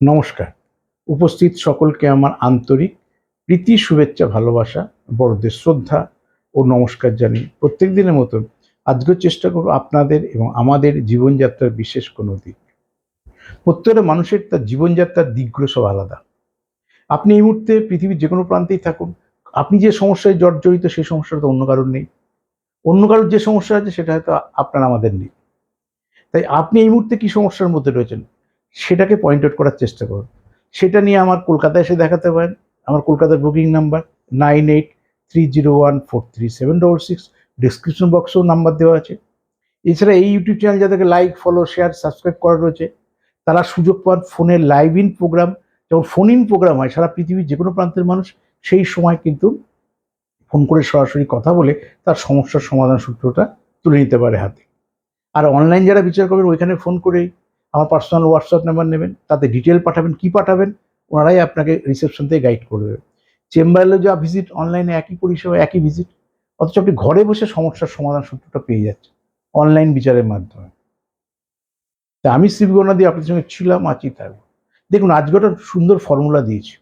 নমস্কার। উপস্থিত সকলকে আমার আন্তরিক প্রীতি, শুভেচ্ছা, ভালোবাসা, বড়দের শ্রদ্ধা ও নমস্কার জানিয়ে প্রত্যেক দিনের মতন আজকেও চেষ্টা করব আপনাদের এবং আমাদের জীবনযাত্রার বিশেষ কোনো দিক। প্রত্যেকটা মানুষের তার জীবনযাত্রার দিকগুলো সব আলাদা। আপনি এই মুহূর্তে পৃথিবীর যে কোনো প্রান্তেই থাকুন। আপনি যে সমস্যায় জর্জরিত সেই সমস্যাটা তো অন্য কারোর নেই। অন্য কারোর যে সমস্যা আছে সেটা হয়তো আপনার, আমাদের নেই। তাই আপনি এই মুহূর্তে কি সমস্যার মধ্যে রয়েছেন? সেটাকে পয়েন্ট আউট করার চেষ্টা করুন। সেটা নিয়ে আমার কলকাতায় এসে দেখাতে পারেন। আমার কলকাতার booking number nine eight three zero one four three seven double six description বক্সেও number দেওয়া আছে। এছাড়া এই ইউটিউব চ্যানেল যাদেরকে লাইক ফলো শেয়ার সাবস্ক্রাইব করা রয়েছে, তারা সুযোগ পান ফোনে লাইভ ইন প্রোগ্রাম যখন ফোন ইন প্রোগ্রাম হয়, সারা পৃথিবীর যে কোনো প্রান্তের মানুষ সেই সময় কিন্তু ফোন করে সরাসরি কথা বলে তার সমস্যার সমাধান সূত্রটা তুলে নিতে পারে হাতে। আর অনলাইন যারা বিচার করবেন, ওইখানে ফোন করেই আমার পার্সোনাল হোয়াটসঅ্যাপ নাম্বার নেবেন, তাতে ডিটেল পাঠাবেন, কি পাঠাবেন, ওনারাই আপনাকে রিসেপশন থেকে গাইড করে দেবে। চেম্বারে যা ভিজিট অনলাইনে একই পরিষেবা, একই ভিজিট অথচ আপনি ঘরে বসে সমস্যার সমাধান সূত্রটা পেয়ে যাচ্ছেন অনলাইন বিচারের মাধ্যমে। তা আমি শিবগণা দিয়ে আপনাদের সঙ্গে ছিলাম, আছি থাকব দেখুন, আজকে একটা সুন্দর ফর্মুলা দিয়েছি।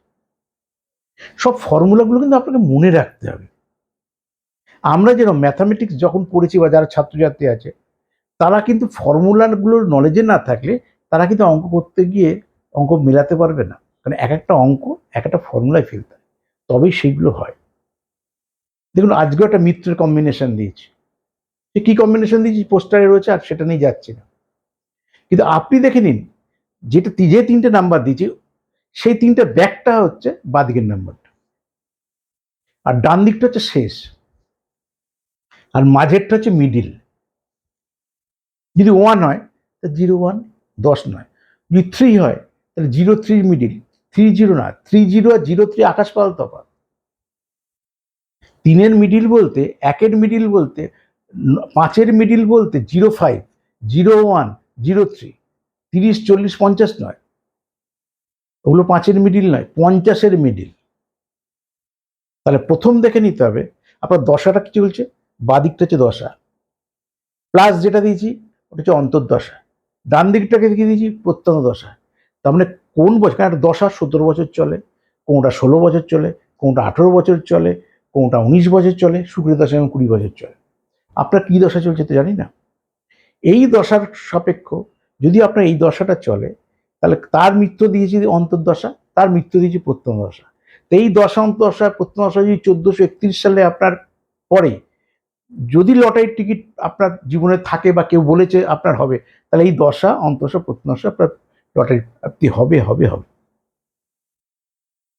সব ফর্মুলাগুলো কিন্তু আপনাকে মনে রাখতে হবে। আমরা যেন ম্যাথামেটিক্স যখন পড়েছি বা যারা ছাত্রছাত্রী আছে তারা কিন্তু ফর্মুলাগুলোর নলেজে না থাকলে তারা কিন্তু অঙ্ক করতে গিয়ে অঙ্ক মেলাতে পারবে না। কারণ এক একটা অঙ্ক, এক একটা ফর্মুলায় ফেলতে হয়। তবেই সেইগুলো হয়। দেখুন, আজকেও একটা মিত্রের কম্বিনেশন দিয়েছি। সে কী কম্বিনেশন দিয়েছি পোস্টারে রয়েছে আর সেটা নিয়ে যাচ্ছি না। কিন্তু আপনি দেখে নিন, যেটা যে তিনটে নাম্বার দিয়েছি, সেই তিনটে ব্যাকটা হচ্ছে বাদিকের নাম্বারটা আর ডান দিকটা হচ্ছে শেষ। আর মাঝেরটা হচ্ছে মিডিল যদি ওয়ান হয় তা জিরো ওয়ান দশ নয়। যদি থ্রি হয়, তাহলে zero three middle three zero না থ্রি জিরো আর জিরো থ্রি আকাশ পাতাল তফাৎ। তিনের মিডিল বলতে, একের মিডিল বলতে, পাঁচের মিডিল বলতে zero five zero one zero three তিরিশ, চল্লিশ, পঞ্চাশ নয়। ওগুলো পাঁচের মিডিল নয়, পঞ্চাশের মিডিল তাহলে প্রথম দেখে নিতে হবে, আপনার দশাটা কি চলছে? বাদিকটা হচ্ছে দশা। প্লাস যেটা দিয়েছি ওটা হচ্ছে অন্তর্দশা। ডান দিকটাকে কি দিয়েছি প্রত্যন্ত দশা তার মানে কোন বছর, কারণ একটা দশা সতেরো বছর চলে, কোনটা ষোলো বছর চলে, কোনটা আঠেরো বছর চলে, কোনটা উনিশ বছর চলে, শুক্রের দশা এবং কুড়ি বছর চলে। আপনার কী দশা চলছে তো জানি না। এই দশার সাপেক্ষ, যদি আপনার এই দশাটা চলে, তাহলে তার মৃত্যু দিয়েছি অন্তর্দশা, তার মৃত্যু দিয়েছি প্রত্যন্ত দশা তো এই দশা, অন্তর্দশা প্রত্যন্ত দশা যদি চোদ্দোশো একত্রিশ সালে আপনার পরে যদি লটারির টিকিট আপনার জীবনে থাকে বা কেউ বলেছে আপনার হবে তাহলে এই দশা অন্তশা প্রত্যশা আপনার লটারি প্রাপ্তি হবে হবে হবে।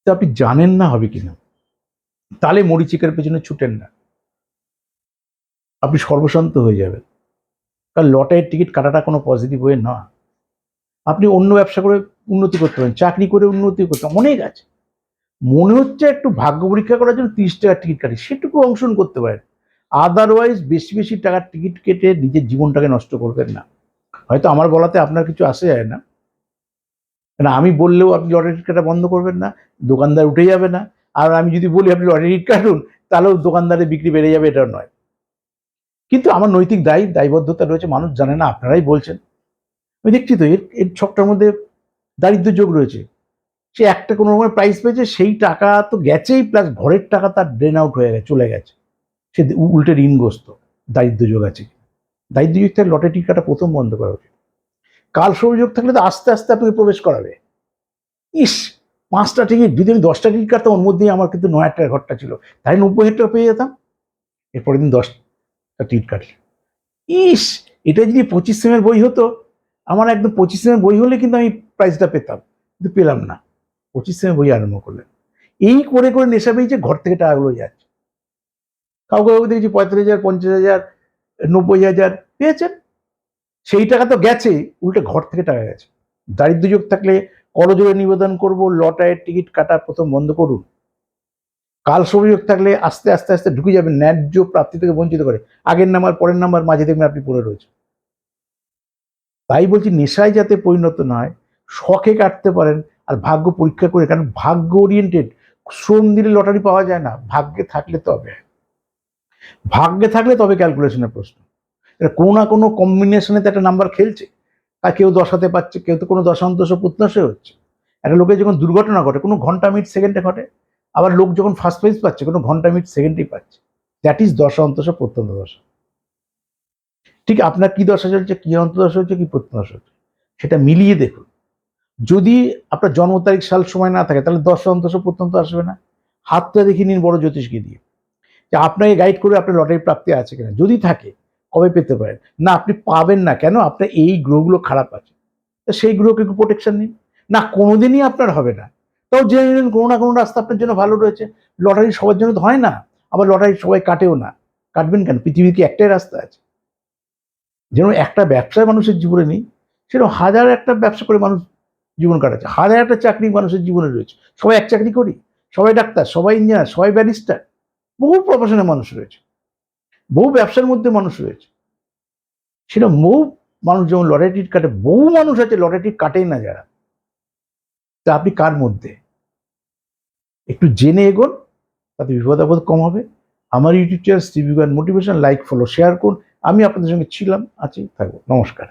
তো আপনি জানেন না হবে কিনা? তাহলে মরিচিকার পেছনে ছুটেন না। আপনি সর্বশান্ত হয়ে যাবেন। কারণ লটারির টিকিট কাটাটা কোনো পজিটিভ ওয়ে না। আপনি অন্য ব্যবসা করে উন্নতি করতে পারেন চাকরি করে উন্নতি করতে পারেন, অনেক আছে। মনে হচ্ছে একটু ভাগ্য পরীক্ষা করার জন্য তিরিশ টাকার টিকিট কাটি সেটুকু অংশগ্রহণ করতে পারেন। আদারওয়াইজ বেশি বেশি টাকার টিকিট কেটে নিজের জীবনটাকে নষ্ট করবেন না। হয়তো আমার বলাতে আপনার কিছু আসে যায় না। না, আমি বললেও আপনি লটারি কাটা বন্ধ করবেন না, দোকানদার উঠে যাবে না। আর আমি যদি বলি, আপনি লটারি কাটুন, তাহলেও দোকানদারের বিক্রি বেড়ে যাবে, এটা নয়। কিন্তু আমার নৈতিক দায়ী, দায়বদ্ধতা রয়েছে, মানুষ জানে না, আপনারাই বলছেন। আমি দেখছি তো, এর এর ছকটার মধ্যে দারিদ্র যোগ রয়েছে। সে একটা কোনো রকমের প্রাইস পেয়েছে, সেই টাকা তো গেছেই প্লাস ঘরের টাকা তার ড্রেন আউট হয়ে গেছে, চলে গেছে। সে উল্টে ঋণগ্রস্ত। দারিদ্র যোগ আছে দারিদ্র যোগ থাকলে লটারি টিকাটা প্রথম বন্ধ করা উচিত। কাল সুযোগ থাকলে তো আস্তে আস্তে আপনাকে প্রবেশ করাবে। ইস, পাঁচটা টিকিট যদি আমি দশটা টিকিট কাটতাম, ওর মধ্যেই আমার কিন্তু নয় হাজার ঘরটা ছিল। তাই নব্বই হাজার টাকা পেয়ে যেতাম। এরপরের দিন দশটা টিকিট কাটল। ইস, এটা যদি পঁচিশ সেমের বই হতো, আমার একদম পঁচিশ সেমের বই হলে কিন্তু আমি প্রাইজটা পেতাম। কিন্তু পেলাম না। পঁচিশ সেমের বই আরম্ভ করলেন। এই করে করে নেশা পেয়েছে, ঘর থেকে টাকাগুলো যাচ্ছে। কাউকে কাউকে দেখেছি পঁয়তাল্লিশ হাজার, পঞ্চাশ হাজার, নব্বই হাজার পেয়েছেন। সেই টাকা তো গেছে, উল্টে ঘর থেকে টাকা গেছে। দারিদ্র যোগ থাকলে করজোড়ে নিবেদন করব, লটারির টিকিট কাটা প্রথম বন্ধ করুন। কাল সংযোগ থাকলে আস্তে আস্তে আস্তে ঢুকে যাবেন, ন্যায্য প্রাপ্তি থেকে বঞ্চিত করে। আগের নাম্বার, পরের নাম্বার, মাঝে দেখবেন আপনি পড়ে রয়েছে তাই বলছি, নেশায় যাতে পরিণত না হয়, শখে কাটতে পারেন আর ভাগ্য পরীক্ষা করে, কারণ ভাগ্য ওরিয়েন্টেড শ্রম দিলে লটারি পাওয়া যায় না, ভাগ্যে থাকলে তবে ভাগ্যে থাকলে তবে ক্যালকুলেশনের প্রশ্ন। এটা কোনো না কোনো কম্বিনেশনে তো একটা নাম্বার খেলছে। আর কেউ দশাতে পাচ্ছে, কেউ তো কোনো দশান্তশ পুত্নাশে হচ্ছে। একটা লোকের যখন দুর্ঘটনা ঘটে, কোনো ঘণ্টা মিনিট সেকেন্ডে ঘটে, আবার লোক যখন ফার্স্ট প্রাইজ পাচ্ছে, কোনো ঘণ্টা মিনিট সেকেন্ডেই পাচ্ছে। দ্যাট ইজ দশা প্রত্যন্ত দশা। ঠিক আপনার কি দশা চলছে, কি অন্তদশা হচ্ছে, কি প্রত্যন্ত হচ্ছে? সেটা মিলিয়ে দেখুন। যদি আপনার জন্ম তারিখ সাল সময় না থাকে, তাহলে দশা অন্তশা প্রত্যন্ত আসবে না। হাতটা দেখিয়ে নিন বড় জ্যোতিষকে দিয়ে। যে আপনাকে গাইড করে আপনার লটারি প্রাপ্তি আছে কিনা। যদি থাকে, কবে পেতে পারেন? না, আপনি পাবেন না কেন? আপনার এই গ্রহগুলো খারাপ আছে। তা সেই গ্রহকে একটু প্রোটেকশন নিন। না, কোনোদিনই আপনার হবে না। তাও জেনে নিন কোনো না কোনো রাস্তা আপনার জন্য ভালো রয়েছে। লটারি সবার জন্য তো হয় না। আবার লটারি সবাই কাটেও না। কাটবেন কেন? পৃথিবীর কি একটাই রাস্তা আছে? যেন একটা ব্যবসায় মানুষের জীবনে নেই, সেরকম হাজার একটা ব্যবসা করে মানুষ জীবন কাটাচ্ছে। হাজার একটা চাকরি মানুষের জীবনে রয়েছে। সবাই এক চাকরি করি। সবাই ডাক্তার, সবাই ইঞ্জিনিয়ার সবাই ব্যারিস্টার বহু প্রফেশনের মানুষ রয়েছে। বহু ব্যবসার মধ্যে মানুষ রয়েছে। সেটা বহু মানুষ, যেমন লটারি কাটে, বহু মানুষ আছে লটারি টিকিট কাটেই না যারা। তা আপনি কার মধ্যে? একটু জেনে এগোন, তাতে বিপদ আপদ কম হবে। আমার YouTube channel Stevie motivation like follow share করুন। আমি আপনাদের সঙ্গে ছিলাম, আছি, থাকব। নমস্কার।